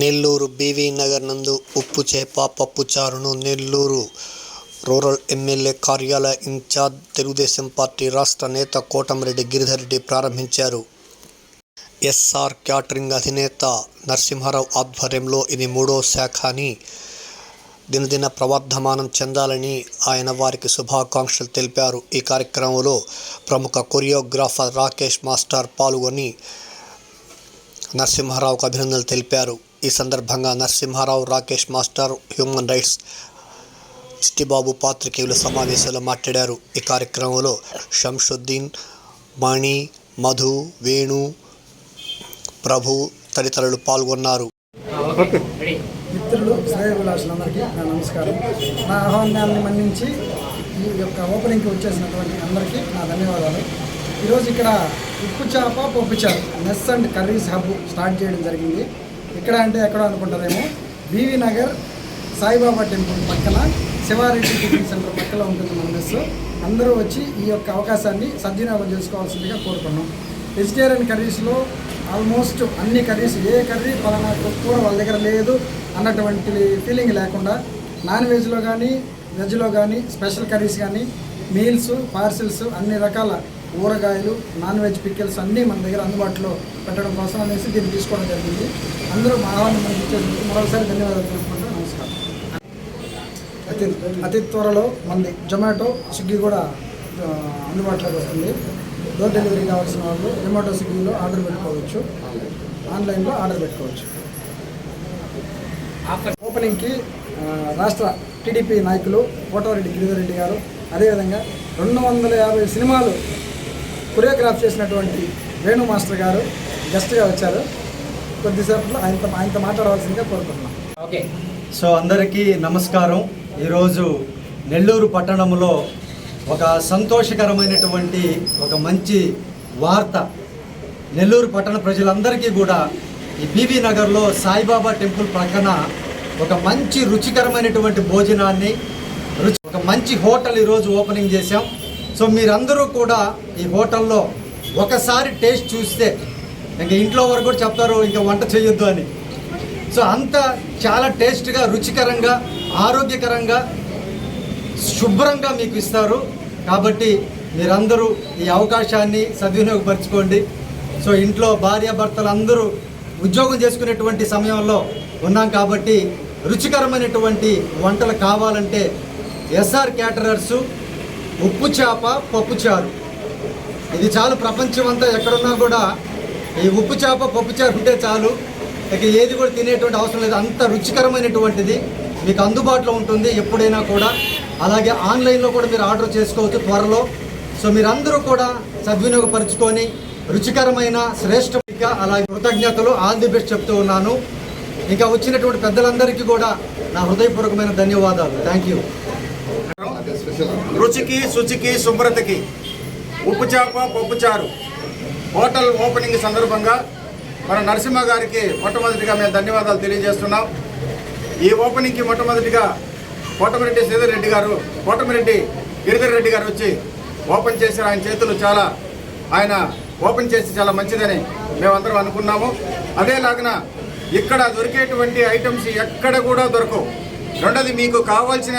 Nellore BV Nagar నందు ఉప్పు చేప పప్పు చారును నెల్లూరు రూరల్ ఎమ్మెల్యే కార్యాలయ ఇన్ఛార్జ్ తెలుగుదేశం పార్టీ రాష్ట్ర నేత కోటమిరెడ్డి గిరిధర్ రెడ్డి ప్రారంభించారు. ఎస్ఆర్ క్యాటరింగ్ అధినేత నరసింహారావు ఆధ్వర్యంలో ఇది మూడో శాఖ అని దినదిన ప్రవర్ధమానం చెందాలని ఆయన వారికి శుభాకాంక్షలు తెలిపారు. ఈ కార్యక్రమంలో ప్రముఖ కొరియోగ్రాఫర్ రాకేష్ మాస్టర్ పాల్గొని నరసింహారావుకు అభినందనలు తెలిపారు. ఈ సందర్భంగా Narasimha Rao Rakesh master human rights Chittibabu పాత్రికేయుల సమావేశంలో మాట్లాడారు. ఈ కార్యక్రమంలో షంషుద్దీన్ మణి మధు వేణు ప్రభు తదితరులు పాల్గొన్నారు. మిత్రులు శ్రేయభిలాషులందరికీ నా నమస్కారం. నా ఆహ్వానాన్ని మన్నించి ఈ యొక్క ఓపెనింగ్కి వచ్చేసినటువంటి అందరికీ నా ధన్యవాదాలు. ఈరోజు ఇక్కడ ఉప్పు చేప పప్పు చేప నెస్ అండ్ కర్రీస్ హబ్ స్టార్ట్ చేయడం జరిగింది. ఇక్కడ అంటే ఎక్కడో అనుకుంటారేమో. బీవీ నగర్ సాయిబాబా టెంపుల్ పక్కన శివారెడ్డి టిఫిన్ సెంటర్ పక్కన ఉంటుంది మన మెస్ అందరూ వచ్చి ఈ యొక్క అవకాశాన్ని సద్వినియోగం చేసుకోవాల్సిందిగా కోరుకున్నాం వెజిటేరియన్ కర్రీస్లో ఆల్మోస్ట్ అన్ని కర్రీస్ ఏ కర్రీ పలానా కూర వాళ్ళ దగ్గర లేదు అన్నటువంటి ఫీలింగ్ లేకుండా నాన్ వెజ్లో కానీ వెజ్లో కానీ స్పెషల్ కర్రీస్ కానీ మీల్స్ పార్సిల్స్ అన్ని రకాల ఊరగాయలు నాన్ వెజ్ పిక్కిల్స్ అన్నీ మన దగ్గర అందుబాటులో పెట్టడం కోసం అనేసి దీన్ని తీసుకోవడం జరిగింది. అందరూ మా మనకి ఇచ్చేందుకు మరొకసారి ధన్యవాదాలు తెలుపుకుంటూ నమస్కారం. అతి అతి త్వరలో మంది జొమాటో స్విగ్గీ కూడా అందుబాటులోకి వస్తుంది. డోర్ డెలివరీ కావాల్సిన వాళ్ళు జొమాటో స్విగ్గీలో ఆర్డర్ పెట్టుకోవచ్చు. ఆన్లైన్లో ఆర్డర్ పెట్టుకోవచ్చు. ఓపెనింగ్కి రాష్ట్ర టీడీపీ నాయకులు కోటవరెడ్డి గిరిధరెడ్డి గారు అదేవిధంగా రెండు వందల యాభై సినిమాలు కొరియోగ్రాఫ్ చేసినటువంటి వేణు మాస్టర్ గారు గెస్ట్గా వచ్చారు. కొద్దిసేపట్లో ఆయనతో ఆయనతో మాట్లాడవలసిందిగా కోరుకుంటున్నాం. సో అందరికీ నమస్కారం. ఈరోజు నెల్లూరు పట్టణంలో ఒక సంతోషకరమైనటువంటి ఒక మంచి వార్త నెల్లూరు పట్టణ ప్రజలందరికీ కూడా ఈ బీబీ నగర్లో సాయిబాబా టెంపుల్ ప్రక్కన ఒక మంచి రుచికరమైనటువంటి భోజనాన్ని రుచి ఒక మంచి హోటల్ ఈరోజు ఓపెనింగ్ చేశాం. సో మీరందరూ కూడా ఈ హోటల్లో ఒకసారి టేస్ట్ చూస్తే ఇంకా ఇంట్లో వరకు కూడా చెప్తారు ఇంకా వంట చేయొద్దు అని. సో అంత చాలా టేస్ట్గా రుచికరంగా ఆరోగ్యకరంగా శుభ్రంగా మీకు ఇస్తారు. కాబట్టి మీరందరూ ఈ అవకాశాన్ని సద్వినియోగపరచుకోండి. సో ఇంట్లో భార్యాభర్తలు అందరూ ఉద్యోగం చేసుకునేటువంటి సమయంలో ఉన్నాం కాబట్టి రుచికరమైనటువంటి వంటలు కావాలంటే ఎస్ఆర్ క్యాటరర్సు ఉప్పు చేప పప్పు చారు. ఇది చాలు ప్రపంచం అంతా ఎక్కడున్నా కూడా ఈ ఉప్పు చేప పప్పు చారు ఉంటే చాలు. ఇక ఏది కూడా తినేటువంటి అవసరం లేదు. అంత రుచికరమైనటువంటిది మీకు అందుబాటులో ఉంటుంది ఎప్పుడైనా కూడా. అలాగే ఆన్లైన్లో కూడా మీరు ఆర్డర్ చేసుకోవచ్చు త్వరలో. సో మీరందరూ కూడా సద్వినియోగపరుచుకొని రుచికరమైన శ్రేష్ఠ అలాగే కృతజ్ఞతలు ఆల్ ది బెస్ట్ చెప్తూ ఉన్నాను. ఇంకా వచ్చినటువంటి పెద్దలందరికీ కూడా నా హృదయపూర్వకమైన ధన్యవాదాలు. Thank you. రుచికి శుచికి శుభ్రతకి ఉప్పు చేప పప్పు చారు. హోటల్ ఓపెనింగ్ సందర్భంగా మన నరసింహ గారికి మొట్టమొదటిగా మేము ధన్యవాదాలు తెలియజేస్తున్నాం. ఈ ఓపెనింగ్కి మొట్టమొదటిగా కోటమిరెడ్డి శ్రీధర్ రెడ్డి గారు కోటమిరెడ్డి గిరిధర్ రెడ్డి గారు వచ్చి ఓపెన్ చేశారు. ఆయన చేతులు చాలా ఆయన ఓపెన్ చేసి చాలా మంచిదని మేమందరం అనుకున్నాము. అదేలాగిన ఇక్కడ దొరికేటువంటి ఐటమ్స్ ఎక్కడ కూడా దొరకవు. రెండోది మీకు కావాల్సిన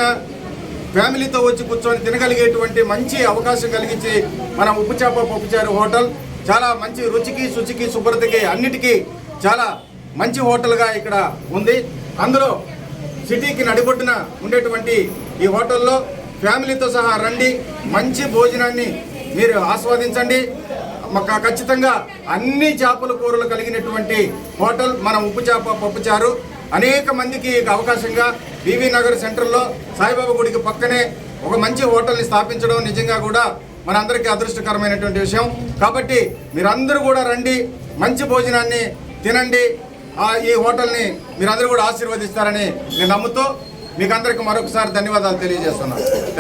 ఫ్యామిలీతో వచ్చి కూర్చొని తినగలిగేటువంటి మంచి అవకాశం కలిగించి మన ఉప్పు చేప పప్పుచారు హోటల్ చాలా మంచి రుచికి శుచికి శుభ్రతకి అన్నిటికీ చాలా మంచి హోటల్గా ఇక్కడ ఉంది. అందులో సిటీకి నడిబొడ్డున ఉండేటువంటి ఈ హోటల్లో ఫ్యామిలీతో సహా రండి మంచి భోజనాన్ని మీరు ఆస్వాదించండి. ఖచ్చితంగా అన్ని చేపల కూరలు కలిగినటువంటి హోటల్ మన ఉప్పు చేప పప్పుచారు అనేక మందికి అవకాశంగా బీవీ నగర్ సెంటర్లో సాయిబాబా గుడికి పక్కనే ఒక మంచి హోటల్ని స్థాపించడం నిజంగా కూడా మనందరికీ అదృష్టకరమైనటువంటి విషయం. కాబట్టి మీరందరూ కూడా రండి మంచి భోజనాన్ని తినండి. ఈ హోటల్ని మీరందరూ కూడా ఆశీర్వదిస్తారని నేను నమ్ముతూ మీకు అందరికీ మరొకసారి ధన్యవాదాలు తెలియజేస్తున్నాను. థ్యాంక్